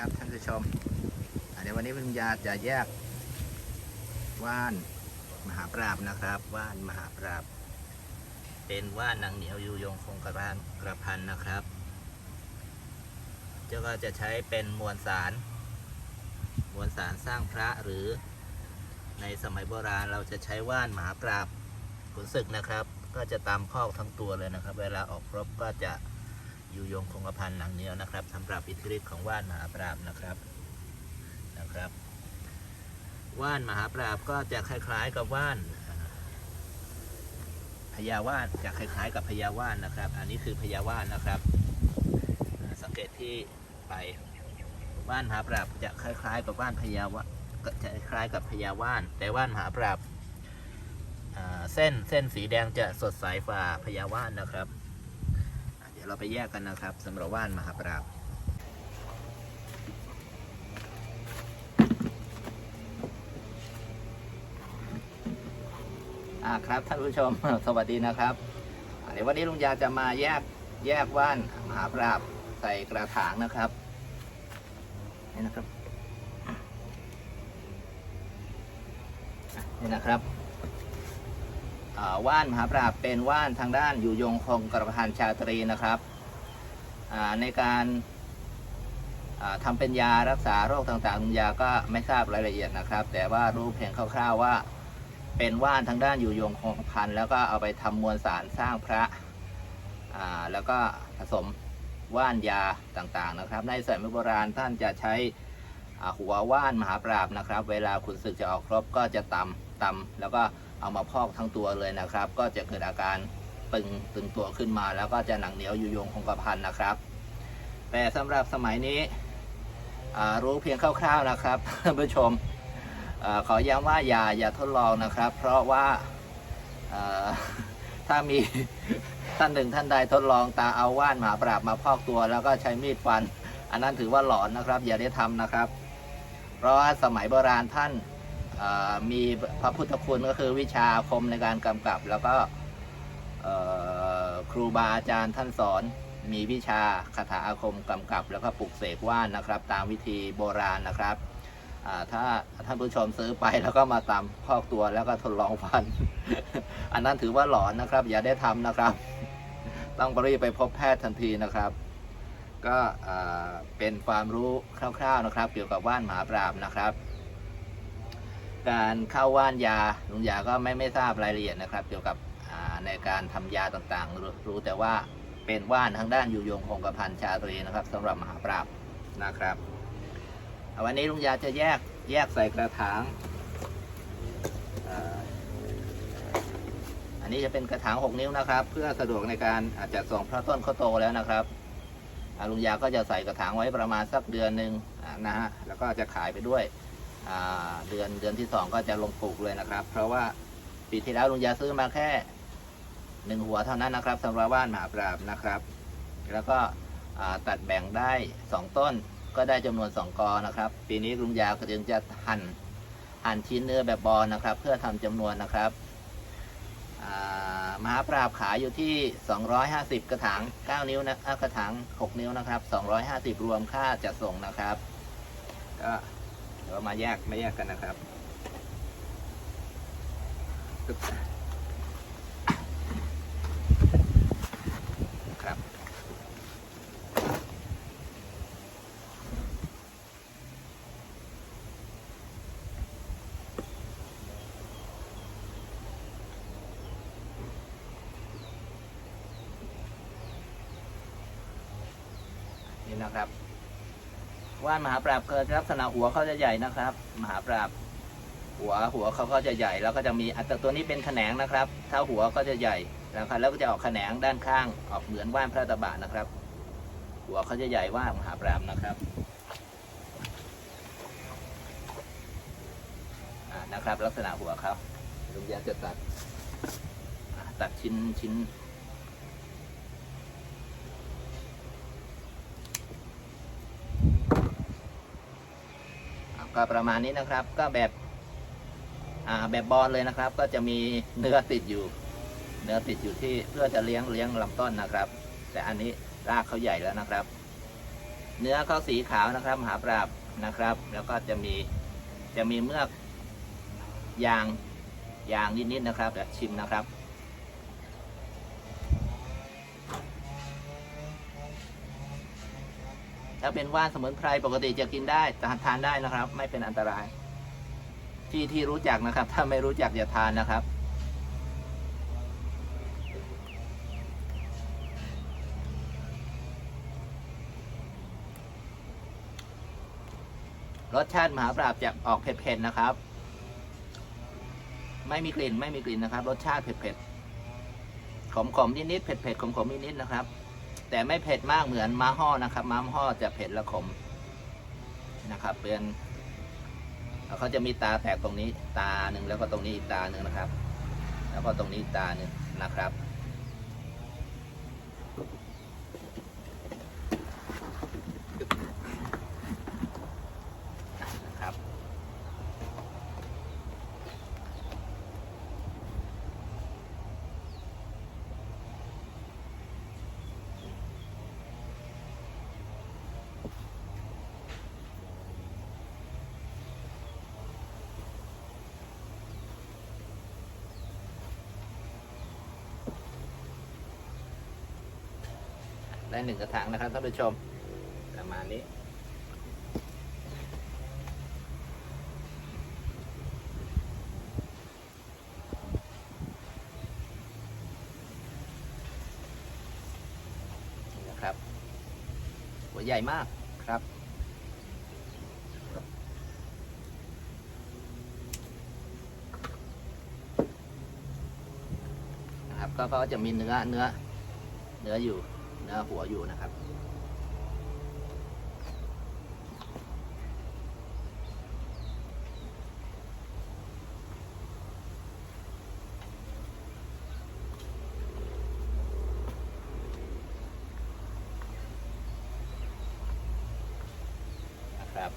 ครับท่านผู้ชมเดี๋ยววันนี้วิญญาจะแยกว่านมหาปราบนะครับว่านมหาปราบ เป็นว่านนางเหนียวยูยงคงกระพานกระพันนะครับเจ้าก็จะใช้เป็นมวลสาร มวลสารสร้างพระหรือในสมัยโบราณเราจะใช้ว่านมหาปราบขุนศึกนะครับ ก็จะตามพอกทั้งตัวเลยนะครับ เวลาออกรบก็จะ อยู่ยงคงกระพันหนังเนียวนะครับสำหรับอิทธิฤทธิ์ของว่านมหาปราบนะครับนะครับ ว่านมหาปราบก็จะคล้าย ๆ กับว่านพญาว่านจะคล้าย ๆ กับพญาว่านนะครับ อันนี้คือพญาว่านนะครับ สังเกตที่ไปว่านมหาปราบจะคล้าย ๆ กับว่านพญาวะก็จะคล้ายกับพญาว่าน แต่ว่านมหาปราบเส้นเส้นสีแดงจะสดใสฝ่าพญาว่านนะครับ ดี๋ยวเราไปแยกกันนะครับสำหรับว่านมหาปราบอ่าครับท่านผู้ชม สวัสดีนะครับเดี๋ยววันนี้ลุงยาจะมาแยกแยกว่านมหาปราบใส่กระถางนะครับนี่นะครับนี่นะครับ ว่านมหาปราบเป็นว่านทางด้านอยู่ยงคงกระพันชาตรีนะครับในการอ่าทำเป็นยารักษาโรคต่างๆยาก็ไม่ทราบรายละเอียดนะครับ แต่ว่ารู้เพียงคร่าวๆว่าเป็นว่านทางด้านอยู่ยงคงกระพันแล้วก็เอาไปทำมวลสารสร้างพระแล้วก็ผสมว่านยาต่างๆนะครับ ในสมัยโบราณท่านจะใช้หัวว่านมหาปราบนะครับ เวลาขุนศึกจะออกครบก็จะตำตำแล้วก็ เอามาพอกทั้งตัวเลยนะครับ ก็จะเกิดอาการตึงตึงตัวขึ้นมา แล้วก็จะหนังเหนียวอยู่ยงคงกระพันนะครับ แต่สำหรับสมัยนี้รู้เพียงคร่าวๆนะครับท่านผู้ชมอขอย้ำว่าอย่าอย่าทดลองนะครับ เพราะว่าถ้ามีท่านหนึ่งท่านใดทดลองตาเอาว่านหมาปราบมาพอกตัว แล้วก็ใช้มีดฟัน อันนั้นถือว่าหลอนนะครับ อย่าได้ทำนะครับ เพราะว่าสมัยโบราณท่าน มีพระพุทธคุณก็คือวิชาคมในการกำกับ แล้วก็ครูบาอาจารย์ท่านสอนมีวิชาคาถาอาคมกำกับ แล้วก็ปลุกเสกว่านนะครับ ตามวิธีโบราณนะครับถ้าท่านผู้ชมซื้อไปแล้วก็มาตามพอกตัวแล้วก็ทดลองฟัน อันนั้นถือว่าหลอนนะครับ อย่าได้ทำนะครับ ต้องรีบไปพบแพทย์ทันทีนะครับ ก็เป็นความรู้คร่าวๆนะครับ เกี่ยวกับว่านหมาปราบนะครับ การเข้าว่านยาลุงยาก็ไม่ไม่ทราบรายละเอียดนะครับ เกี่ยวกับในการทำยาต่างๆ รู้แต่ว่าเป็นว่านทางด้านอยู่ยงคงกระพันชาตรีนะครับสำหรับมหาปราบนะครับ วันนี้ลุงยาจะแยกแยกใส่กระถางอันนี้จะเป็นกระถาง 6 นิ้วนะครับ เพื่อสะดวกในการอาจจะส่งพระต้นเขาโตแล้วนะครับลุงยาก็จะใส่กระถางไว้ประมาณสักเดือนหนึ่งนะฮะแล้วก็จะขายไปด้วย เดือนเดือนที่2ก็จะลงปลูกเลยนะครับ เพราะว่าปีที่แล้วลุงยาซื้อมาแค่หนึ่งหัวเท่านั้นนะครับสำหรับว่านมหาปราบนะครับ แล้วก็ตัดแบ่งได้2ต้นก็ได้จำนวน2กอนะครับ ปีนี้ลุงยาก็จึงจะหั่นหั่นชิ้นเนื้อแบบบอลนะครับ เพื่อทำจำนวนนะครับมหาปราบขายอยู่ที่ 250 กระถาง 9 นิ้วนะอะกระถาง 6 นิ้วนะครับ 250 รวมค่าจัดส่งนะครับก็ เดี๋ยวมาแยกไม่แยกกันนะครับครับ นี่นะครับ ว่านมหาปราบเกิดลักษณะหัวเขาจะใหญ่นะครับ มหาปราบหัวหัวเขาก็จะใหญ่แล้วก็จะมีอัตตัวนี้เป็นแขนงนะครับ ถ้าหัวก็จะใหญ่นะครับแล้วก็จะออกแขนงด้านข้างออกเหมือนว่านพระตะบะนะครับ หัวเขาจะใหญ่ว่านมหาปราบนะครับนะครับ ลักษณะหัวเขาลุงยาจะตัดตัดชิ้นชิ้น ก็ประมาณนี้นะครับ ก็แบบแบบบอลเลยนะครับ ก็จะมีเนื้อติดอยู่ เนื้อติดอยู่ที่เพื่อจะเลี้ยงเลี้ยงลำต้นนะครับ แต่อันนี้รากเขาใหญ่แล้วนะครับ เนื้อเขาสีขาวนะครับมหาปราบนะครับ แล้วก็จะมีจะมีเมือกยางยางนิดๆนะครับเดี๋ยวชิมนะครับ ถ้าเป็นว่านสมุนไพรปกติจะกินได้ทานได้นะครับ ไม่เป็นอันตราย ที่ที่รู้จักนะครับ ถ้าไม่รู้จักอย่าทานนะครับ รสชาติมหาปราบจะออกเผ็ดๆนะครับ ไม่มีกลิ่นไม่มีกลิ่นนะครับ รสชาติเผ็ดๆขมๆนิดๆเผ็ดๆขมๆนิดๆนะครับ แต่ไม่เผ็ดมากเหมือนม้าห่อนะครับ ม้าห่อจะเผ็ดและขมนะครับ เป็นเขาจะมีตาแตกตรงนี้ตาหนึ่งแล้วก็ตรงนี้อีกตาหนึ่งนะครับ แล้วก็ตรงนี้ตาหนึ่งนะครับ ได้หนึ่งกระถางนะครับท่านผู้ชมประมาณนี้นี่นะครับ หัวใหญ่มากครับนะครับก็ก็จะมีเนื้อเนื้อเนื้ออยู่ เนื้อหัวอยู่นะครับนะครับ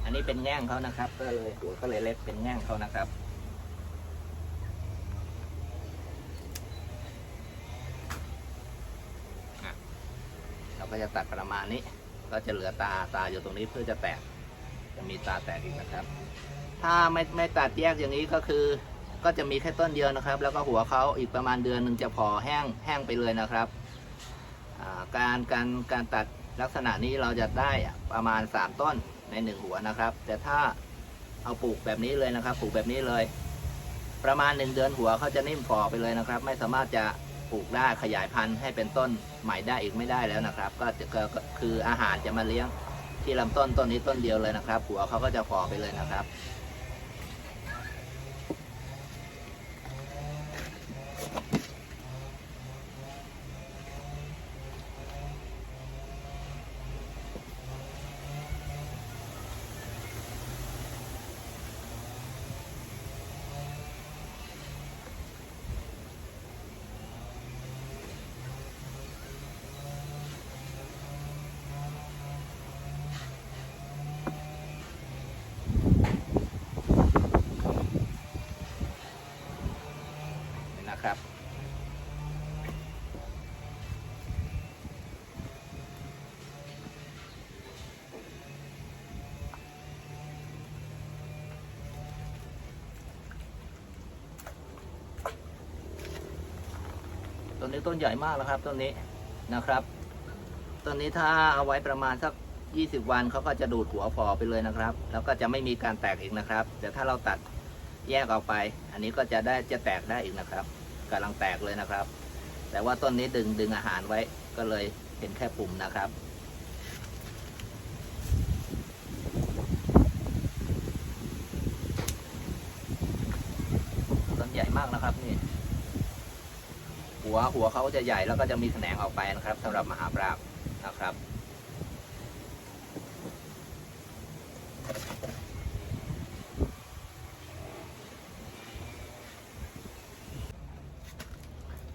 อั นนี้เป็นแง่งเขานะครับ ก็เลยหัวก็เลยเล็กเป็นแง่งเขานะครับ เราก็จะตัดประมาณนี้ ก็จะเหลือตาตาอยู่ตรงนี้เพื่อจะแตก จะมีตาแตกอีกนะครับ ถ้าไม่ไม่ตัดแยกอย่างนี้ก็คือ ก็จะมีแค่ต้นเดียวนะครับ แล้วก็หัวเขาอีกประมาณเดือนหนึ่งจะพอแห้งแห้งไปเลยนะครับการการการตัดลักษณะนี้เราจะได้ประมาณ 3 ต้น ในหนึ่งหัวนะครับ แต่ถ้าเอาปลูกแบบนี้เลยนะครับ ปลูกแบบนี้เลย ประมาณ1เดือนหัวเขาจะนิ่มฝ่อไปเลยนะครับ ไม่สามารถจะปลูกได้ขยายพันธุ์ให้เป็นต้นใหม่ได้อีกไม่ได้แล้วนะครับ ก็จะก็คืออาหารจะมาเลี้ยงที่ลำต้นต้นนี้ต้นเดียวเลยนะครับ หัวเขาก็จะฝ่อไปเลยนะครับ นี้ต้นใหญ่มากแล้วครับต้นนี้นะครับต้นนี้ถ้าเอาไว้ประมาณสัก 20 วันเขาก็จะดูดหัวฟอไปเลยนะครับ แล้วก็จะไม่มีการแตกอีกนะครับ แต่ถ้าเราตัดแยกออกไป อันนี้ก็จะได้จะแตกได้อีกนะครับกำลังแตกเลยนะครับ แต่ว่าต้นนี้ดึงดึงอาหารไว้ก็เลยเห็นแค่ปุ่มนะครับ ต้นใหญ่มากนะครับนี่ หัวหัวเขาจะใหญ่แล้วก็จะมีแขนงออกไปนะครับสำหรับมหาปราบนะครับ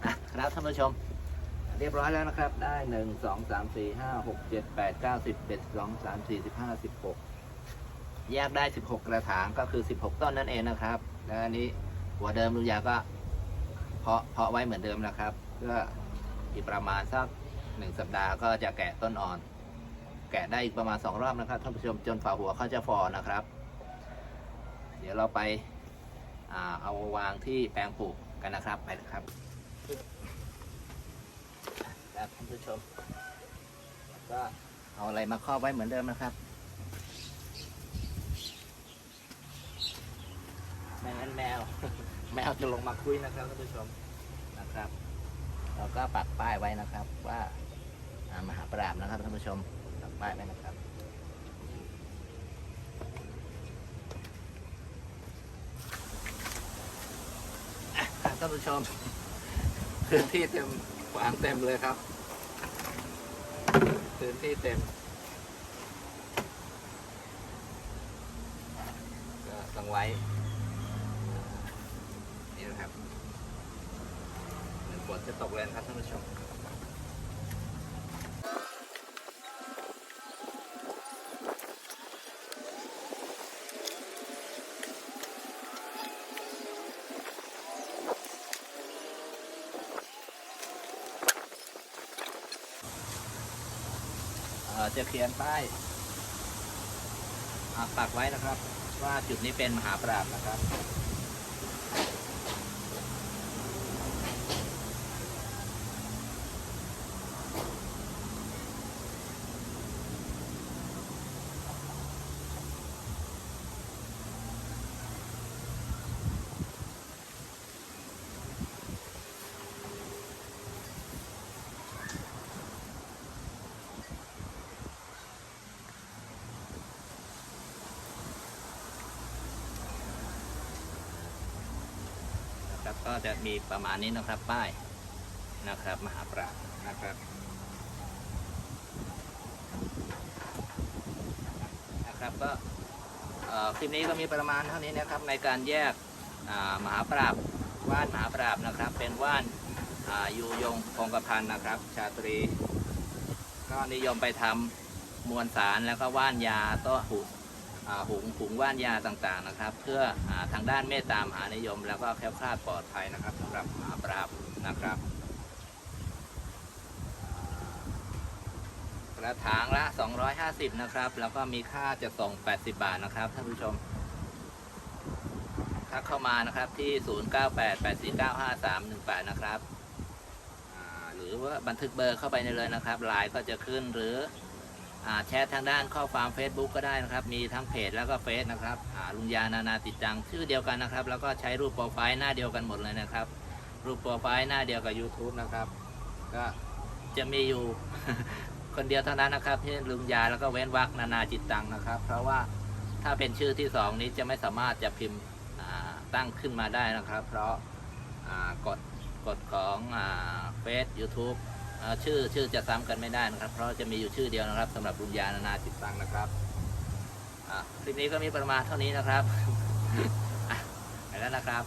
อะครับท่านผู้ผู้ชม เรียบร้อยแล้วนะครับ ได้หนึ่งสองสามสี่ห้าหกเจ็ดแปดเก้าสิบเอ็ดสองสามสี่สิบห้าสิบหกแยกได้สิบหกกระถางก็คือสิบหกต้นนั่นเองนะครับ แล้วอันนี้หัวเดิมลุงยาก็ เพาะเพาะไว้เหมือนเดิมนะครับเพื่ออีกประมาณสักหนึ่งสัปดาห์ก็จะแกะต้นอ่อน แกะได้อีกประมาณสองรอบนะครับท่านผู้ชมจนฝ่าหัวเขาจะฟอนะครับ เดี๋ยวเราไปอาเอาวางที่แปลงปลูกกันนะครับไปเลยครับครับท่านผู้ชมก็เอาอะไรมาครอบไว้เหมือนเดิมนะครับไม่งั้นแมว แมวจะลงมาคุยนะครับท่านผู้ชมนะครับ เราก็ปักป้ายไว้นะครับ ว่ามหาปราบนะครับท่านผู้ชมปักป้ายไว้นะครับอะครับท่านผู้ชมพื้นที่เต็มวางเต็มเลยครับพื้นที่เต็มก็ต้องไว้ นี่นะครับฝนจะตกเลยนะครับท่านผู้ชมเอ่อจะเขียนป้ายอ่าปักไว้นะครับ ว่าจุดนี้เป็นมหาปราบนะครับ ก็จะมีประมาณนี้นะครับป้ายนะครับ มหาปราบนะครับนะครับก็คลิปนี้ก็มีประมาณเท่านี้นะครับในการแยกมหาปราบว่านมหาปราบนะครับ เป็นว่านยูยงคงกระพันนะครับ ชาตรี ก็นิยมไปทำมวลสารแล้วก็ว่านยาโต้หุอ่า หุงหุงว่านยาต่างๆนะครับ เพื่ออทางด้านเมตตามหานิยม แล้วก็แคล้วคลาดปลอดภัยนะครับสำหรับมหาปราบนะครับกระถางละ 250 นะครับ แล้วก็มีค่าจะส่ง 80 บาทนะครับท่านผู้ชมทักเข้ามานะครับที่ 0988495318 นะครับหรือว่าบันทึกเบอร์เข้าไปในเลยนะครับไลน์ก็จะขึ้นหรือ แชททางด้านข้อความ Facebook ก็ได้นะครับ มีทั้งเพจแล้วก็เฟซนะครับลุงยานานาติดจังชื่อเดียวกันนะครับ แล้วก็ใช้รูปโปรไฟล์หน้าเดียวกันหมดเลยนะครับ รูปโปรไฟล์หน้าเดียวกับ YouTube นะครับ ก็จะมีอยู่คนเดียวเท่านั้นนะครับที่ลุงยาแล้วก็เว้นวรรคนานาจิตตังนะครับ เพราะว่าถ้าเป็นชื่อที่สองนี้จะไม่สามารถจะพิมพ์ตั้งขึ้นมาได้นะครับ เพราะกฎกฎของเฟซยูทูบ ชื่อชื่อจะซ้ำกันไม่ได้นะครับ เพราะจะมีอยู่ชื่อเดียวนะครับสำหรับลุงยานานาจิตตังนะครับคลิปนี้ก็มีประมาณเท่านี้นะครับไปแล้วนะครับ